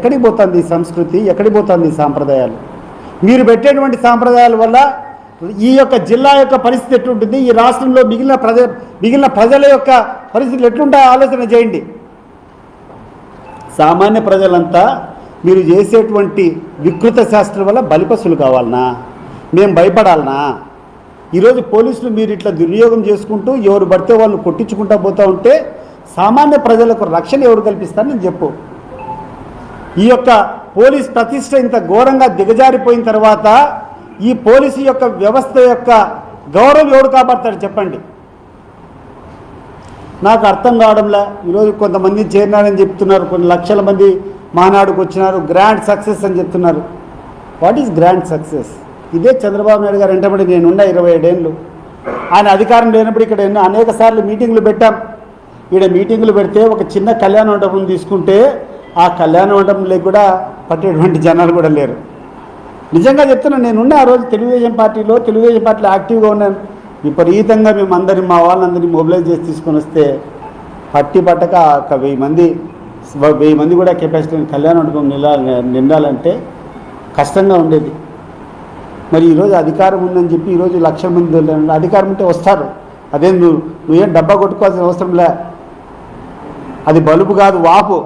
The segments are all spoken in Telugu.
ఎక్కడికి పోతుంది ఈ సంస్కృతి? ఎక్కడికి పోతుంది ఈ సాంప్రదాయాలు? మీరు పెట్టేటువంటి సాంప్రదాయాల వల్ల ఈ యొక్క జిల్లా యొక్క పరిస్థితి ఎట్లుంటుంది? ఈ రాష్ట్రంలో మిగిలిన ప్రజ మిగిలిన ప్రజల యొక్క పరిస్థితులు ఎట్లుంటాయో ఆలోచన చేయండి. సామాన్య ప్రజలంతా మీరు చేసేటువంటి వికృత శాస్త్రం వల్ల బలిపసులు కావాలనా? మేము భయపడాలనా? ఈరోజు పోలీసులు మీరు ఇట్లా దుర్యోగం చేసుకుంటూ ఎవరు పడితే వాళ్ళు కొట్టించుకుంటా పోతూ ఉంటే సామాన్య ప్రజలకు రక్షణ ఎవరు కల్పిస్తారని చెప్పు. ఈ యొక్క పోలీస్ ప్రతిష్ట ఇంత ఘోరంగా దిగజారిపోయిన తర్వాత ఈ పోలీసు యొక్క వ్యవస్థ యొక్క గౌరవం ఎవడు కాపాడతాడు చెప్పండి. నాకు అర్థం కావడంలా ఈరోజు కొంతమంది చేరినారని చెప్తున్నారు కొన్ని లక్షల మంది మానాడుకు వచ్చినారు గ్రాండ్ సక్సెస్ అని చెప్తున్నారు. What is grand success? ఇదే చంద్రబాబు నాయుడు గారు వెంటబడి నేనున్న ఇరవై ఏడేళ్ళు. ఆయన అధికారం లేనప్పుడు ఇక్కడ ఎన్నో అనేక సార్లు మీటింగ్లు పెట్టాం. ఈడ మీటింగ్లు పెడితే ఒక చిన్న కళ్యాణ మండపం తీసుకుంటే ఆ కళ్యాణ మండపంలో కూడా పట్టేటువంటి జనాలు కూడా లేరు. నిజంగా చెప్తున్నాను నేనున్న ఆ రోజు తెలుగుదేశం పార్టీలో తెలుగుదేశం పార్టీలో యాక్టివ్గా ఉన్నాను విపరీతంగా మేము అందరి మా వాళ్ళందరినీ మొబిలైజ్ చేసి తీసుకొని వస్తే పట్టి పట్టక ఒక వెయ్యి మంది వెయ్యి మంది కూడా కెపాసిటీ కళ్యాణ మండపం నిలా నిండాలంటే కష్టంగా ఉండేది. మరి ఈరోజు అధికారం ఉందని చెప్పి ఈరోజు లక్ష మంది అధికారం ఉంటే వస్తారు. అదే నువ్వు నువ్వేం డబ్బా కొట్టుకోవాల్సిన అవసరం లే. అది బలుపు కాదు వాపు.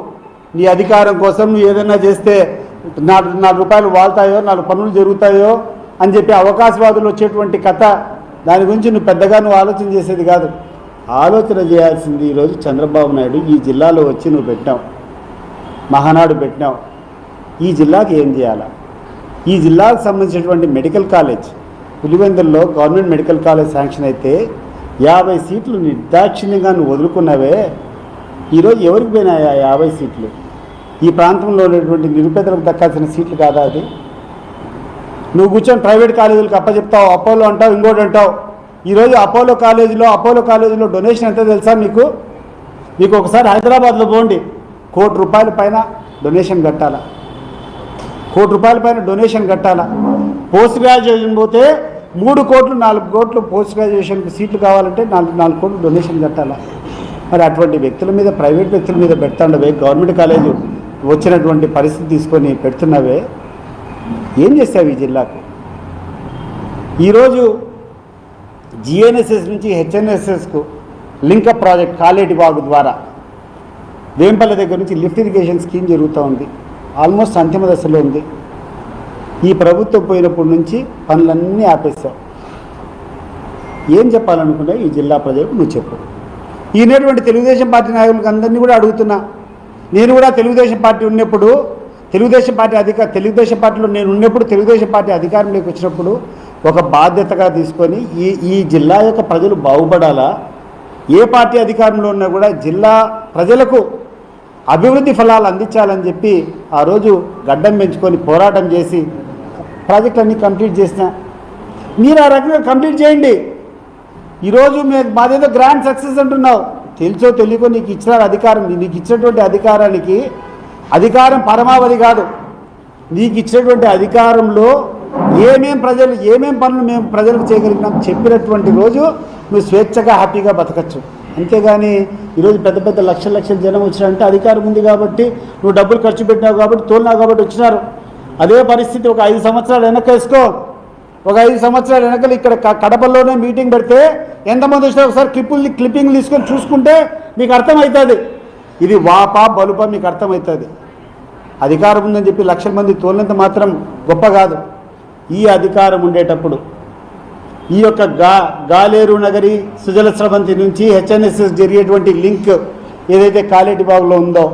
నీ అధికారం కోసం నువ్వు ఏదైనా చేస్తే నాలుగు నాలుగు రూపాయలు వాళ్తాయో నాలుగు పనులు జరుగుతాయో అని చెప్పి అవకాశవాదులు వచ్చేటువంటి కథ దాని గురించి నువ్వు పెద్దగా నువ్వు ఆలోచన చేసేది కాదు. ఆలోచన చేయాల్సింది ఈరోజు చంద్రబాబు నాయుడు ఈ జిల్లాలో వచ్చి నువ్వు పెట్టావు. మహానాడు పెట్టినావు. ఈ జిల్లాకి ఏం చేయాలా? ఈ జిల్లాకు సంబంధించినటువంటి మెడికల్ కాలేజ్ పులివెందుల్లో గవర్నమెంట్ మెడికల్ కాలేజ్ శాంక్షన్ అయితే యాభై సీట్లు నిర్దాక్షిణ్యంగా నువ్వు వదులుకున్నావే. ఈరోజు ఎవరికి పోయినాయా యాభై సీట్లు? ఈ ప్రాంతంలో ఉన్నటువంటి నిరుపేదలకు దక్కాల్సిన సీట్లు కాదా అది? నువ్వు కూర్చొని ప్రైవేట్ కాలేజీలకు అప్పచెప్తావు అపోలో అంటావు ఇంకోటి అంటావు. ఈరోజు అపోలో కాలేజీలో అపోలో కాలేజీలో డొనేషన్ ఎంత తెలుసా మీకు? మీకు ఒకసారి హైదరాబాద్లో పోండి. కోటి రూపాయల పైన డొనేషన్ కట్టాలా? కోటి రూపాయల పైన డొనేషన్ కట్టాలా? పోస్ట్ గ్రాడ్యుయేషన్ పోతే మూడు కోట్లు నాలుగు కోట్లు పోస్ట్ గ్రాడ్యుయేషన్కి సీట్లు కావాలంటే నాలుగు నాలుగు కోట్లు డొనేషన్ కట్టాలా? మరి అటువంటి వ్యక్తుల మీద ప్రైవేట్ వ్యక్తుల మీద పెడతాండవే గవర్నమెంట్ కాలేజీ వచ్చినటువంటి పరిస్థితి తీసుకొని పెడుతున్నావే ఏం చేస్తావు ఈ జిల్లాకు? ఈరోజు జిఎన్ఎస్ఎస్ నుంచి హెచ్ఎన్ఎస్ఎస్కు లింకప్ ప్రాజెక్ట్ కాలేటి బాగు ద్వారా వేంపల్లి దగ్గర నుంచి లిఫ్ట్ ఇరిగేషన్ స్కీమ్ జరుగుతూ ఉంది. ఆల్మోస్ట్ అంతిమ దశలో ఉంది. ఈ ప్రభుత్వం పోయినప్పటి నుంచి పనులన్నీ ఆపేశావు ఏం చెప్పాలనుకున్నా ఈ జిల్లా ప్రజలకు? నువ్వు చెప్పు. ఈనటువంటి తెలుగుదేశం పార్టీ నాయకులకు అందరినీ కూడా అడుగుతున్నా. నేను కూడా తెలుగుదేశం పార్టీ ఉన్నప్పుడు తెలుగుదేశం పార్టీ అధికార తెలుగుదేశం పార్టీలో నేను ఉన్నప్పుడు తెలుగుదేశం పార్టీ అధికారంలోకి వచ్చినప్పుడు ఒక బాధ్యతగా తీసుకొని ఈ ఈ జిల్లా యొక్క ప్రజలు బాగుపడాలా? ఏ పార్టీ అధికారంలో ఉన్నా కూడా జిల్లా ప్రజలకు అభివృద్ధి ఫలాలు అందించాలని చెప్పి ఆ రోజు గడ్డం పెంచుకొని పోరాటం చేసి ప్రాజెక్టులన్నీ కంప్లీట్ చేసిన. మీరు ఆ రకంగా కంప్లీట్ చేయండి. ఈరోజు మేము మాదేదో గ్రాండ్ సక్సెస్ అంటున్నావు. తెలుసో తెలియకో నీకు ఇచ్చిన అధికారం నీకు ఇచ్చినటువంటి అధికారానికి అధికారం పరమావధి కాదు. నీకు ఇచ్చినటువంటి అధికారంలో ఏమేం ప్రజలు ఏమేం పనులు మేము ప్రజలకు చేయగలిగినాం చెప్పినటువంటి రోజు నువ్వు స్వేచ్ఛగా హ్యాపీగా బతకచ్చు. అంతేగాని ఈరోజు పెద్ద పెద్ద లక్షల లక్షల జనం వచ్చినారంటే అధికారం ఉంది కాబట్టి నువ్వు డబ్బులు ఖర్చు పెట్టినావు కాబట్టి తోలినావు కాబట్టి వచ్చినారు. అదే పరిస్థితి ఒక ఐదు సంవత్సరాలు వెనక్కేసుకో. ఒక ఐదు సంవత్సరాల వెనకలు ఇక్కడ కడపలోనే మీటింగ్ పెడితే ఎంతమంది వచ్చినా ఒకసారి క్లిప్పుల్ని క్లిప్పింగ్ తీసుకొని చూసుకుంటే మీకు అర్థమవుతుంది. ఇది వాపా బలుపా మీకు అర్థమవుతుంది. అధికారం ఉందని చెప్పి లక్షల మంది తోలినంత మాత్రం గొప్ప కాదు. ఈ అధికారం ఉండేటప్పుడు ఈ యొక్క గా గాలేరు నగరి సుజల స్రవంతి నుంచి హెచ్ఎన్ఎస్ఎస్ జరిగేటువంటి లింక్ ఏదైతే కాలేటి బాగులో ఉందో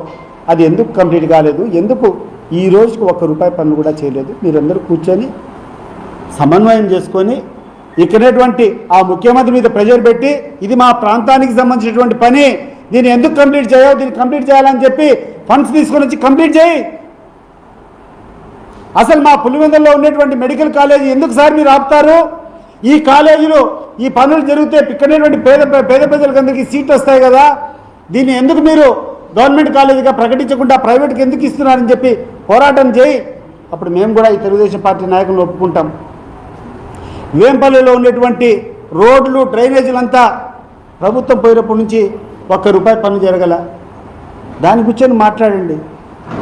అది ఎందుకు కంప్లీట్ కాలేదు? ఎందుకు ఈ రోజుకు ఒక్క రూపాయి పన్ను కూడా చేయలేదు? మీరందరూ కూర్చొని సమన్వయం చేసుకొని ఇక్కడటువంటి ఆ ముఖ్యమంత్రి మీద ప్రెజర్ పెట్టి ఇది మా ప్రాంతానికి సంబంధించినటువంటి పని దీన్ని ఎందుకు కంప్లీట్ చేయవు దీన్ని కంప్లీట్ చేయాలని చెప్పి ఫండ్స్ తీసుకొని వచ్చి కంప్లీట్ చేయి. అసలు మా పులివెందుల్లో ఉన్నటువంటి మెడికల్ కాలేజీ ఎందుకు సార్ మీరు ఆపుతారు? ఈ కాలేజీలో ఈ పనులు జరిగితే ఇక్కడటువంటి పేద పేద ప్రజలకందరికీ సీట్లు వస్తాయి కదా. దీన్ని ఎందుకు మీరు గవర్నమెంట్ కాలేజీగా ప్రకటించకుండా ప్రైవేట్కి ఎందుకు ఇస్తున్నారని చెప్పి పోరాటం చేయి. అప్పుడు మేము కూడా ఈ తెలుగుదేశం పార్టీ నాయకులను ఒప్పుకుంటాం. వేంపల్లిలో ఉన్నటువంటి రోడ్లు డ్రైనేజీలంతా ప్రభుత్వం పోయినప్పటి నుంచి ఒక్క రూపాయి పన్ను జరగల. దాని కూర్చొని మాట్లాడండి.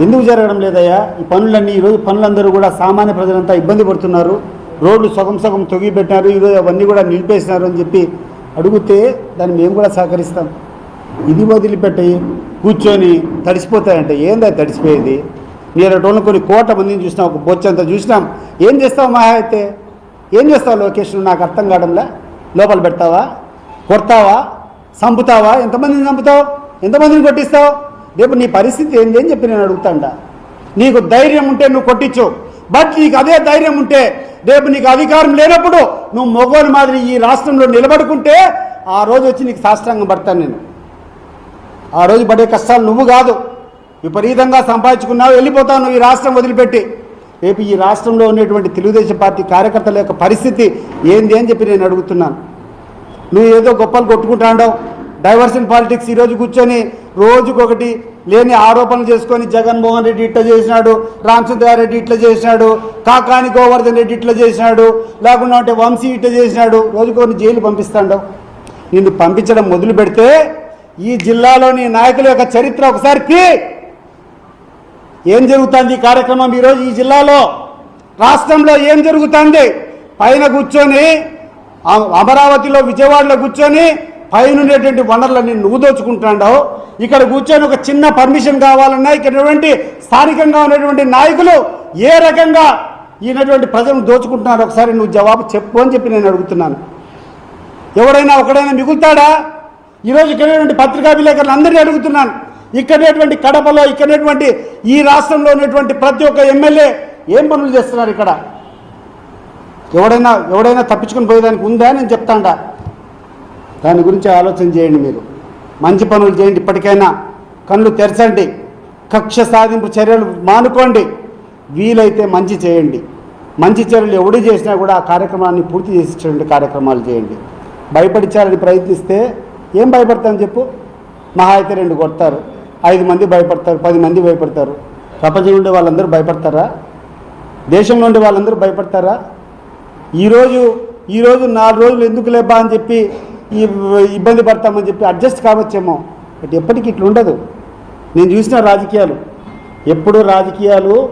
ఎందుకు జరగడం లేదయ్యా? ఈ పనులన్నీ ఈరోజు పనులందరూ కూడా సామాన్య ప్రజలంతా ఇబ్బంది పడుతున్నారు. రోడ్లు సగం సగం తొగి పెట్టినారు ఈరోజు అవన్నీ కూడా నిలిపేసినారు అని చెప్పి అడిగితే దాన్ని మేము కూడా సహకరిస్తాం. ఇది వదిలిపెట్టి కూర్చొని తడిసిపోతాయంటే ఏందా తడిసిపోయేది? నేరటోళ్ళని కొన్ని కోట మందిని చూసినాం ఒక బొచ్చంత చూసినాం. ఏం చేస్తావు మహా అయితే? ఏం చేస్తావు లొకేషన్ నాకు అర్థం కావడంలే? లోపల పెడతావా? కొడతావా? చంపుతావా? ఎంతమందిని చంపుతావు? ఎంతమందిని కొట్టిస్తావు? రేపు నీ పరిస్థితి ఏంది అని చెప్పి నేను అడుగుతాంట నీకు ధైర్యం ఉంటే నువ్వు కొట్టించు. బట్ నీకు అదే ధైర్యం ఉంటే రేపు నీకు అధికారం లేనప్పుడు నువ్వు మొగోని మాదిరి ఈ రాష్ట్రంలో నిలబడుకుంటే ఆ రోజు వచ్చి నీకు సాష్టాంగం పడతాను నేను. ఆ రోజు పడే కష్టాలు నువ్వు కాదు. విపరీతంగా సంపాదించుకున్నావు వెళ్ళిపోతావు నువ్వు ఈ రాష్ట్రం వదిలిపెట్టి. రేపు ఈ రాష్ట్రంలో ఉన్నటువంటి తెలుగుదేశం పార్టీ కార్యకర్తల యొక్క పరిస్థితి ఏంది అని చెప్పి నేను అడుగుతున్నాను. నువ్వు ఏదో గొప్పలు కొట్టుకుంటాండవు. డైవర్షన్ పాలిటిక్స్ ఈరోజు కూర్చొని రోజుకొకటి లేని ఆరోపణలు చేసుకొని జగన్మోహన్ రెడ్డి ఇట్లా చేసినాడు రామచంద్రారెడ్డి ఇట్లా చేసినాడు కాకాని గోవర్ధన్ రెడ్డి ఇట్లా చేసినాడు లేకుండా అంటే వంశీ ఇట్లా చేసినాడు రోజుకొని జైలు పంపిస్తాడు నిన్ను పంపించడం మొదలు పెడితే ఈ జిల్లాలోని నాయకుల యొక్క చరిత్ర ఒకసారి తీ. ఏం జరుగుతుంది ఈ కార్యక్రమం ఈరోజు ఈ జిల్లాలో? రాష్ట్రంలో ఏం జరుగుతుంది? పైన కూర్చొని అమరావతిలో విజయవాడలో కూర్చొని పైన ఉండేటువంటి వనరులన్నీ నువ్వు దోచుకుంటాడావు ఇక్కడ కూర్చొని ఒక చిన్న పర్మిషన్ కావాలన్నా ఇక్కడ స్థానికంగా ఉన్నటువంటి నాయకులు ఏ రకంగా ఈయనటువంటి ప్రజలను దోచుకుంటున్నారు ఒకసారి నువ్వు జవాబు చెప్పు అని చెప్పి నేను అడుగుతున్నాను. ఎవడైనా ఒకడైనా మిగులుతాడా? ఈరోజు ఇక్కడ పత్రికా విలేకరులు అందరినీ అడుగుతున్నాను. ఇక్కడనేటువంటి కడపలో ఇక్కడనేటువంటి ఈ రాష్ట్రంలో ఉన్నటువంటి ప్రతి ఒక్క ఎమ్మెల్యే ఏం పనులు చేస్తున్నారు ఇక్కడ? ఎవడైనా ఎవడైనా తప్పించుకొని పోయేదానికి ఉందా నేను చెప్తాండా. దాని గురించి ఆలోచన చేయండి మీరు. మంచి పనులు చేయండి ఇప్పటికైనా. కళ్ళు తెరచండి. కక్ష సాధింపు చర్యలు మానుకోండి. వీలైతే మంచి చేయండి. మంచి చర్యలు ఎవడు చేసినా కూడా ఆ కార్యక్రమాన్ని పూర్తి చేసేటువంటి కార్యక్రమాలు చేయండి. భయపడించాలని ప్రయత్నిస్తే ఏం భయపడతామని చెప్పు? మహా అయితే రెండు కొడతారు. ఐదు మంది భయపడతారు పది మంది భయపడతారు. ప్రపంచం ఉండే వాళ్ళందరూ భయపడతారా? దేశంలో ఉండే వాళ్ళందరూ భయపడతారా? ఈరోజు ఈరోజు నాలుగు రోజులు ఎందుకు లేబా అని చెప్పి ఈ ఇబ్బంది పడతామని చెప్పి అడ్జస్ట్ కావచ్చేమో. బట్ ఎప్పటికీ ఇట్లా ఉండదు. నేను చూసిన రాజకీయాలు. ఎప్పుడు రాజకీయాలు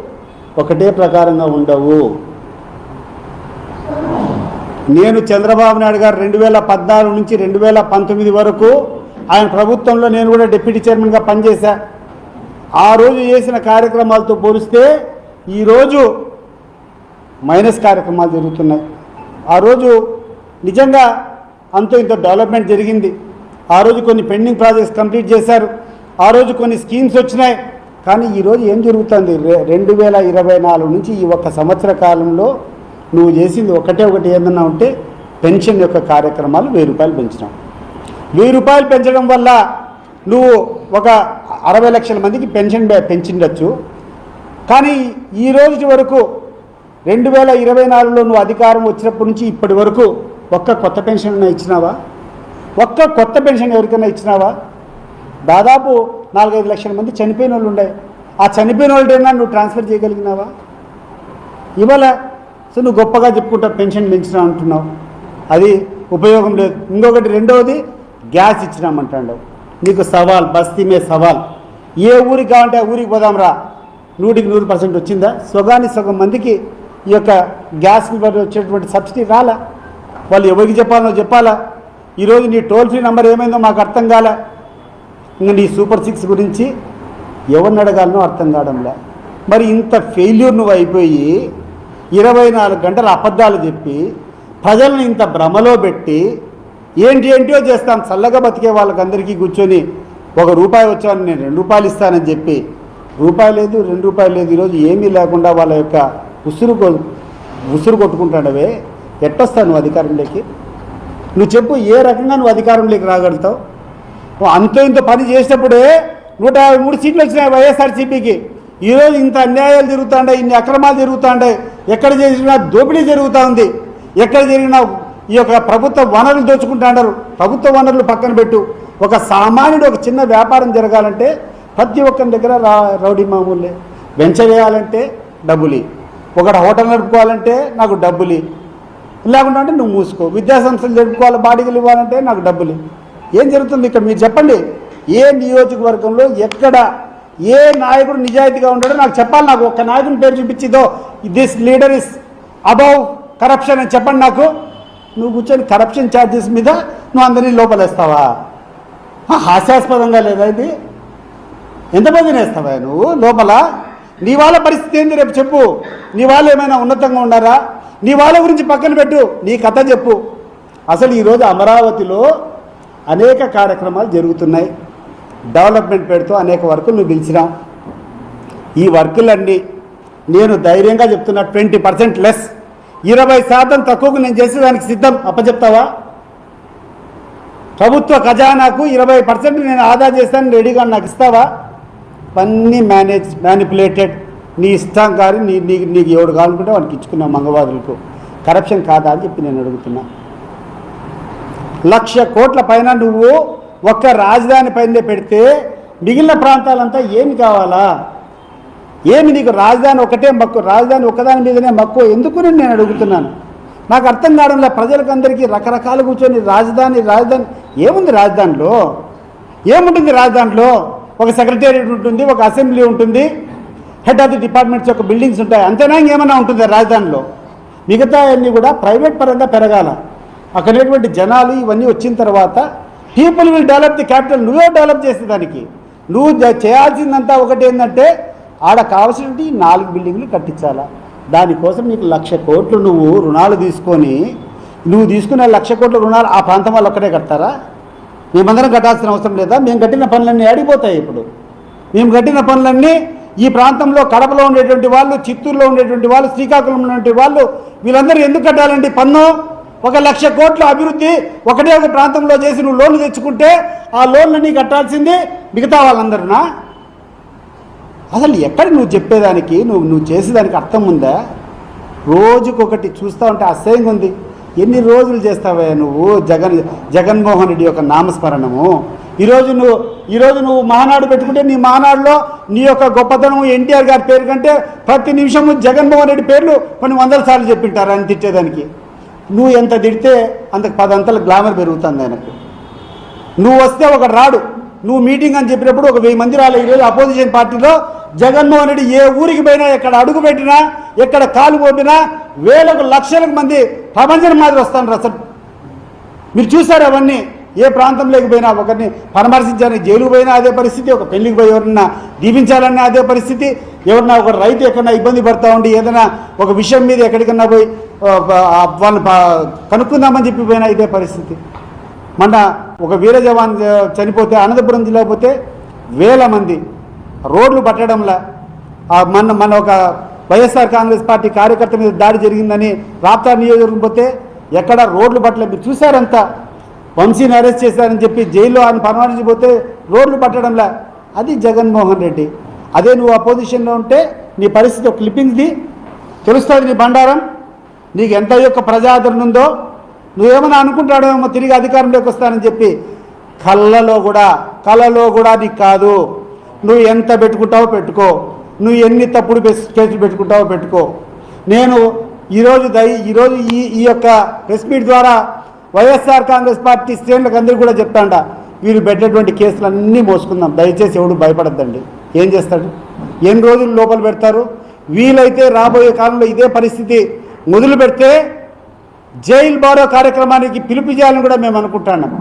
ఒకటే ప్రకారంగా ఉండవు. నేను చంద్రబాబు నాయుడు గారు రెండు వేల పద్నాలుగు నుంచి రెండు వేల పంతొమ్మిది వరకు ఆయన ప్రభుత్వంలో నేను కూడా డిప్యూటీ చైర్మన్గా పనిచేశా. ఆ రోజు చేసిన కార్యక్రమాలతో పోలిస్తే ఈరోజు మైనస్ కార్యక్రమాలు జరుగుతున్నాయి. ఆ రోజు నిజంగా అంతో ఇంత డెవలప్మెంట్ జరిగింది. ఆ రోజు కొన్ని పెండింగ్ ప్రాజెక్ట్స్ కంప్లీట్ చేశారు. ఆ రోజు కొన్ని స్కీమ్స్ వచ్చినాయి. కానీ ఈరోజు ఏం జరుగుతుంది? రెండు వేల ఇరవై నాలుగు నుంచి ఈ ఒక్క సంవత్సర కాలంలో నువ్వు చేసింది ఒకటే ఒకటి ఏదన్నా ఉంటే పెన్షన్ యొక్క కార్యక్రమాలు వెయ్యి రూపాయలు పెంచినావు వెయ్యి రూపాయలు పెంచడం వల్ల నువ్వు ఒక అరవై లక్షల మందికి పెన్షన్ పెంచిండొచ్చు. కానీ ఈ రోజు వరకు రెండు వేల ఇరవై నాలుగులో నువ్వు అధికారం వచ్చినప్పటి నుంచి ఇప్పటి వరకు ఒక్క కొత్త పెన్షన్ ఇచ్చినావా? ఒక్క కొత్త పెన్షన్ ఎవరికైనా ఇచ్చినావా? దాదాపు నాలుగైదు లక్షల మంది చనిపోయిన వాళ్ళు ఉండే. ఆ చనిపోయిన వాళ్ళైనా నువ్వు ట్రాన్స్ఫర్ చేయగలిగినావా? ఇవాళ సో నువ్వు గొప్పగా చెప్పుకుంటా పెన్షన్ పెంచినా అంటున్నావు. అది ఉపయోగం లేదు. ఇంకొకటి రెండవది గ్యాస్ ఇచ్చినామంటాడు. నీకు సవాల్ బస్తీమే సవాల్. ఏ ఊరికి కావాలంటే ఆ ఊరికి పోదాంరా. నూటికి నూరు పర్సెంట్ వచ్చిందా? సొగాని సగం మందికి ఈ యొక్క గ్యాస్ వల్ల వచ్చేటువంటి సబ్సిడీ రాలా? వాళ్ళు ఎవరికి చెప్పాలో చెప్పాలా? ఈరోజు నీ టోల్ ఫ్రీ నెంబర్ ఏమైందో మాకు అర్థం కాలే? ఇంకా నీ సూపర్ సిక్స్ గురించి ఎవరిని అడగాలనో అర్థం కావడంలే మరి ఇంత ఫెయిల్యూర్ నువ్వు అయిపోయి ఇరవై నాలుగు గంటల అబద్ధాలు చెప్పి ప్రజలను ఇంత భ్రమలో పెట్టి ఏంటి ఏంటియో చేస్తాం. చల్లగా బతికే వాళ్ళకందరికీ కూర్చొని ఒక రూపాయి వచ్చాను నేను రెండు రూపాయలు ఇస్తానని చెప్పి. రూపాయి లేదు రెండు రూపాయలు లేదు. ఈరోజు ఏమీ లేకుండా వాళ్ళ యొక్క ఉసురు ఉసురు కొట్టుకుంటాడవే. ఎట్టొస్తావు నువ్వు అధికారంలోకి? నువ్వు చెప్పు ఏ రకంగా నువ్వు అధికారంలోకి రాగలుగుతావు? నువ్వు అంత ఇంత పని చేసినప్పుడే నూట యాభై మూడు సీట్లు వచ్చినాయి వైఎస్ఆర్సీపీకి. ఈరోజు ఇంత అన్యాయాలు జరుగుతుంటాయి ఇన్ని అక్రమాలు జరుగుతుంటాయి ఎక్కడ జరిగినా దోపిడీ జరుగుతూ ఉంది. ఎక్కడ జరిగినా ఈ యొక్క ప్రభుత్వ వనరులు దోచుకుంటా అన్నారు ప్రభుత్వ వనరులు పక్కన పెట్టు. ఒక సామాన్యుడు ఒక చిన్న వ్యాపారం జరగాలంటే ప్రతి ఒక్కరి దగ్గర రా రౌడీ మామూలే. వెంచర్ వేయాలంటే డబ్బులి. ఒకటి హోటల్ నడుపుకోవాలంటే నాకు డబ్బులి. లేకుండా అంటే నువ్వు మూసుకో. విద్యాసంస్థలు జరుపుకోవాలి బాడీలు ఇవ్వాలంటే నాకు డబ్బులు. ఏం జరుగుతుంది ఇక్కడ? మీరు చెప్పండి. ఏ నియోజకవర్గంలో ఎక్కడ ఏ నాయకుడు నిజాయితీగా ఉంటాడో నాకు చెప్పాలి నాకు. ఒక్క నాయకుని పేరు చూపించిదో this leader is above corruption అని చెప్పండి నాకు. నువ్వు కూర్చొని కరప్షన్ ఛార్జెస్ మీద నువ్వు అందరినీ లోపలేస్తావా? హాస్యాస్పదంగా లేదా ఇది? ఎంతమందిని వేస్తావా నువ్వు లోపల? నీ వాళ్ళ పరిస్థితి ఏంది రేపు చెప్పు. నీ వాళ్ళు ఏమైనా ఉన్నతంగా ఉన్నారా నీ వాళ్ళ గురించి పక్కన పెట్టు. నీ కథ చెప్పు. అసలు ఈరోజు అమరావతిలో అనేక కార్యక్రమాలు జరుగుతున్నాయి. డెవలప్మెంట్ పెడుతూ అనేక వర్కులు నువ్వు పిలిచినావు ఈ వర్కులన్నీ నేను ధైర్యంగా చెప్తున్నా ట్వంటీ పర్సెంట్ లెస్. ఇరవై శాతం తక్కువకు నేను చేసేదానికి సిద్ధం. అప్పచెప్తావా ప్రభుత్వ ఖజానాకు ఇరవై పర్సెంట్ నేను ఆదా చేస్తాను రెడీగా నాకు ఇస్తావా? అన్నీ మేనేజ్ మ్యానిపులేటెడ్ నీ ఇష్టం కానీ నీ నీకు నీకు ఎవడు కావాలనుకుంటే వానికి ఇచ్చుకున్నావు మంగవాదులకు. కరప్షన్ కాదా అని చెప్పి నేను అడుగుతున్నా. లక్ష కోట్ల పైన నువ్వు ఒక్క రాజధాని పైనే పెడితే మిగిలిన ప్రాంతాలంతా ఏమి కావాలా? ఏమి నీకు రాజధాని ఒకటే మక్కువ రాజధాని ఒకదాని మీదనే మక్కువ ఎందుకు అని నేను అడుగుతున్నాను? నాకు అర్థం కావడంలో ప్రజలకందరికీ రకరకాలు కూర్చొని రాజధాని రాజధాని ఏముంది రాజధానిలో? ఏముంటుంది రాజధానిలో? ఒక సెక్రటేరియట్ ఉంటుంది ఒక అసెంబ్లీ ఉంటుంది హెడ్ ఆఫ్ ది డిపార్ట్మెంట్స్ యొక్క బిల్డింగ్స్ ఉంటాయి అంతేనా ఇంకేమైనా ఉంటుంది రాజధానిలో? మిగతా అన్నీ కూడా ప్రైవేట్ పరంగా పెరగాల. అక్కడటువంటి జనాలు ఇవన్నీ వచ్చిన తర్వాత people will develop the capital. నువ్వే డెవలప్ చేసే దానికి నువ్వు చేయాల్సిందంతా ఒకటి ఏంటంటే ఆడ కావాల్సినటువంటి నాలుగు బిల్డింగ్లు కట్టించాలా? దానికోసం నీకు లక్ష కోట్లు నువ్వు రుణాలు తీసుకొని నువ్వు తీసుకునే లక్ష కోట్ల రుణాలు ఆ ప్రాంతం వాళ్ళు ఒక్కడే కడతారా? మేమందరం కట్టాల్సిన అవసరం లేదా? మేము కట్టిన పనులన్నీ ఆడిపోతాయి ఇప్పుడు. మేము కట్టిన పనులన్నీ ఈ ప్రాంతంలో కడపలో ఉండేటువంటి వాళ్ళు చిత్తూరులో ఉండేటువంటి వాళ్ళు శ్రీకాకుళం ఉన్నటువంటి వాళ్ళు వీళ్ళందరూ ఎందుకు కట్టాలండి పన్ను? ఒక లక్ష కోట్ల అభివృద్ధి ఒకటే ఒక ప్రాంతంలో చేసి నువ్వు లోన్లు తెచ్చుకుంటే ఆ లోన్లన్నీ కట్టాల్సింది మిగతా వాళ్ళందరినా? అసలు ఎక్కడ నువ్వు చెప్పేదానికి నువ్వు నువ్వు చేసేదానికి అర్థం ఉందా? రోజుకొకటి చూస్తూ ఉంటే అసహ్యంగా ఉంది. ఎన్ని రోజులు చేస్తావే నువ్వు జగన్ జగన్మోహన్ రెడ్డి యొక్క నామస్మరణము? ఈరోజు నువ్వు ఈరోజు నువ్వు మహానాడు పెట్టుకుంటే నీ మహానాడులో నీ యొక్క గొప్పతనం ఎన్టీఆర్ గారి పేరు కంటే ప్రతి నిమిషము జగన్మోహన్ రెడ్డి పేర్లు కొన్ని వందల సార్లు చెప్పింటారు ఆయన తిట్టేదానికి. నువ్వు ఎంత తిడితే అంతకు పదంతల గ్లామర్ పెరుగుతుంది ఆయనకు. నువ్వు వస్తే ఒక రాడు. నువ్వు మీటింగ్ అని చెప్పినప్పుడు ఒక వెయ్యి మంది రాలే. ఈరోజు అపోజిషన్ పార్టీలో జగన్మోహన్ రెడ్డి ఏ ఊరికి పోయినా ఎక్కడ అడుగు పెట్టినా ఎక్కడ కాలు పోపినా వేలకు లక్షలకు మంది ప్రపంచం మాదిరి వస్తాను అసలు. మీరు చూసారు అవన్నీ? ఏ ప్రాంతంలోకి పోయినా ఒకరిని పరామర్శించాలని జైలుకు పోయినా అదే పరిస్థితి ఒక పెళ్ళికి పోయి ఎవరన్నా దీవించాలన్నా అదే పరిస్థితి. ఎవరన్నా ఒక రైతు ఎక్కడన్నా ఇబ్బంది పడతా ఉండి ఏదైనా ఒక విషయం మీద ఎక్కడికన్నా పోయి వాళ్ళని కనుక్కుందామని చెప్పి పోయినా ఇదే పరిస్థితి. మొన్న ఒక వీర జవాన్ చనిపోతే అనంతపురం జిల్లా పోతే వేల మంది రోడ్లు పట్టడంలా మన మన ఒక వైఎస్ఆర్ కాంగ్రెస్ పార్టీ కార్యకర్త మీద దాడి జరిగిందని రాప్తా నియోజకవర్గం పోతే ఎక్కడ రోడ్లు పట్టలే. మీరు చూసారంతా వంశీని అరెస్ట్ చేశారని చెప్పి జైల్లో ఆయన పరామర్శించిపోతే రోడ్లు పట్టడంలా. అది జగన్మోహన్ రెడ్డి. అదే నువ్వు అపోజిషన్లో ఉంటే నీ పరిస్థితి క్లిప్పింగ్ది. తెలుస్తుంది నీ బండారం. నీకు ఎంత యొక్క ప్రజాదరణ ఉందో నువ్వేమైనా అనుకుంటాడేమో తిరిగి అధికారంలోకి వస్తానని చెప్పి కళ్ళలో కూడా కళ్ళలో కూడా నీకు కాదు. నువ్వు ఎంత పెట్టుకుంటావో పెట్టుకో. నువ్వు ఎన్ని తప్పుడు కేసులు పెట్టుకుంటావో పెట్టుకో. నేను ఈరోజు దయ ఈరోజు ఈ ఈ యొక్క ప్రెస్ మీట్ ద్వారా వైఎస్ఆర్ కాంగ్రెస్ పార్టీ శ్రేణులకు అందరికీ కూడా చెప్తాండ వీరు పెట్టినటువంటి కేసులన్నీ మోసుకుందాం. దయచేసి ఎవడు భయపడద్దండి. ఏం చేస్తాడు? ఎన్ని రోజులు లోపల పెడతారు? వీలైతే రాబోయే కాలంలో ఇదే పరిస్థితి మొదలు పెడితే జైల్ బారో కార్యక్రమానికి పిలుపు చేయాలని కూడా మేము అనుకుంటున్నాం.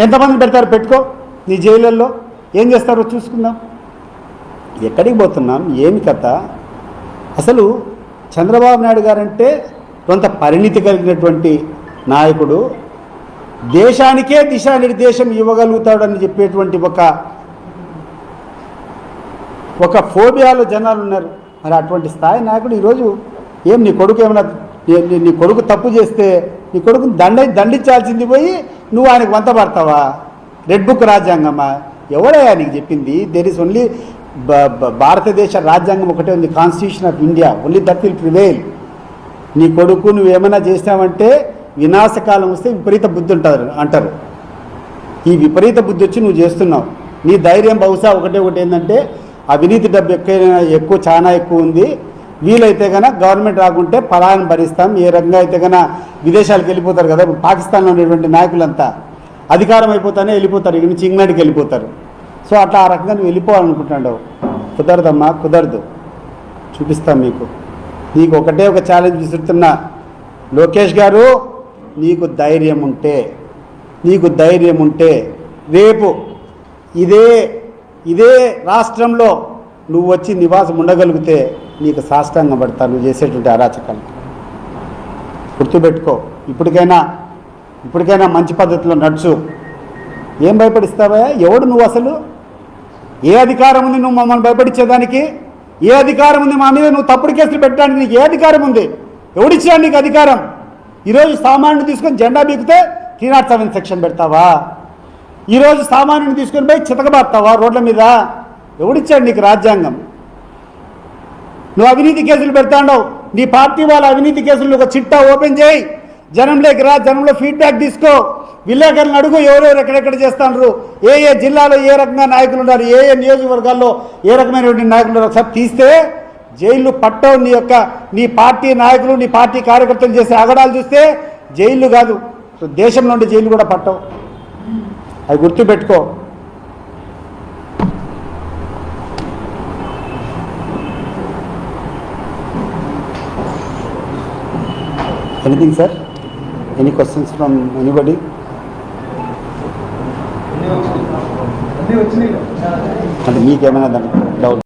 ఎంతమంది పెడతారు పెట్టుకో నీ జైళ్ళల్లో ఏం చేస్తారో చూసుకుందాం. ఎక్కడికి పోతున్నాం? ఏమి కథ? అసలు చంద్రబాబు నాయుడు గారంటే కొంత పరిణితి కలిగినటువంటి నాయకుడు. దేశానికే దిశానిర్దేశం ఇవ్వగలుగుతాడని చెప్పేటువంటి ఒక ఒక ఫోబియాలో జనాలు ఉన్నారు. మరి అటువంటి స్థాయి నాయకుడు ఈరోజు ఏం నీ కొడుకు ఏమైనా నీ- కొడుకు తప్పు చేస్తే నీ కొడుకుని దండ దండించాల్సింది పోయి నువ్వు ఆయనకు వంత పడతావా? Red book రాజ్యాంగమా? ఎవడయ్యా నీకు చెప్పింది? దేర్ ఇస్ ఓన్లీ భారతదేశ రాజ్యాంగం ఒకటే ఉంది constitution of India only that will prevail నీ కొడుకు నువ్వేమైనా చేసినావంటే వినాశకాలం వస్తే విపరీత బుద్ధి ఉంటారు అంటారు. ఈ విపరీత బుద్ధి వచ్చి నువ్వు చేస్తున్నావు. నీ ధైర్యం బహుశా ఒకటే ఒకటి ఏంటంటే అవినీతి డబ్బు ఎక్కువ ఎక్కువ చాలా ఎక్కువ ఉంది. వీలైతే కనుక గవర్నమెంట్ రాకుంటే ఫలాన్ని భరిస్తాం ఏ రకంగా అయితే కనుక విదేశాలకు వెళ్ళిపోతారు కదా ఇప్పుడు పాకిస్తాన్లో ఉండేటువంటి నాయకులంతా అధికారం అయిపోతానే వెళ్ళిపోతారు ఇక నుంచి ఇంగ్లాండ్కి వెళ్ళిపోతారు. సో అట్లా ఆ రకంగా నువ్వు వెళ్ళిపోవాలనుకుంటున్నావు. కుదరదమ్మా కుదరదు. చూపిస్తాం మీకు. నీకు ఒకటే ఒక ఛాలెంజ్ విసురుతున్నా. లోకేష్ గారు నీకు ధైర్యం ఉంటే నీకు ధైర్యం ఉంటే రేపు ఇదే ఇదే రాష్ట్రంలో నువ్వు వచ్చి నివాసం ఉండగలిగితే నీకు సాష్టాంగం పడతా నువ్వు చేసేటువంటి అరాచకాలు. గుర్తుపెట్టుకో ఇప్పటికైనా ఇప్పటికైనా మంచి పద్ధతిలో నడుచు. ఏం భయపడిస్తావా ఎవడు నువ్వు అసలు? ఏ అధికారం ఉంది నువ్వు మమ్మల్ని భయపడించేదానికి ఏ అధికారం ఉంది మా మీద? నువ్వు తప్పుడు కేసులు పెట్టడానికి నీకు ఏ అధికారం ఉంది? ఎవడిచ్చాడు నీకు అధికారం? ఈరోజు సామాన్యుని తీసుకొని జెండా బీకితే త్రీ నాట్ సెవెన్ సెక్షన్ పెడతావా? ఈరోజు సామాన్యుని తీసుకొని పోయి చితకబాస్తావా రోడ్ల మీద? ఎవడిచ్చాడు నీకు రాజ్యాంగం? నువ్వు అవినీతి కేసులు పెడతాండవు నీ పార్టీ వాళ్ళ అవినీతి కేసులు ఒక చిట్టా ఓపెన్ చేయి. జనంలోకి రా జనంలో ఫీడ్బ్యాక్ తీసుకో. విలేకరులను అడుగు ఎవరెవరు ఎక్కడెక్కడ చేస్తాండ్రు? ఏ ఏ జిల్లాలో ఏ రకంగా నాయకులు ఉన్నారు? ఏ ఏ నియోజకవర్గాల్లో ఏ రకమైనటువంటి నాయకులు ఉన్నారు? ఒకసారి తీస్తే జైళ్ళు పట్టవు నీ యొక్క నీ పార్టీ నాయకులు నీ పార్టీ కార్యకర్తలు చేసే అగడాలు చూస్తే జైళ్ళు కాదు. దేశం నుండి జైలు కూడా పట్టవు. అది గుర్తుపెట్టుకో. Anything sir any questions from anybody అంటే మీకేమైనా దానికి డౌట్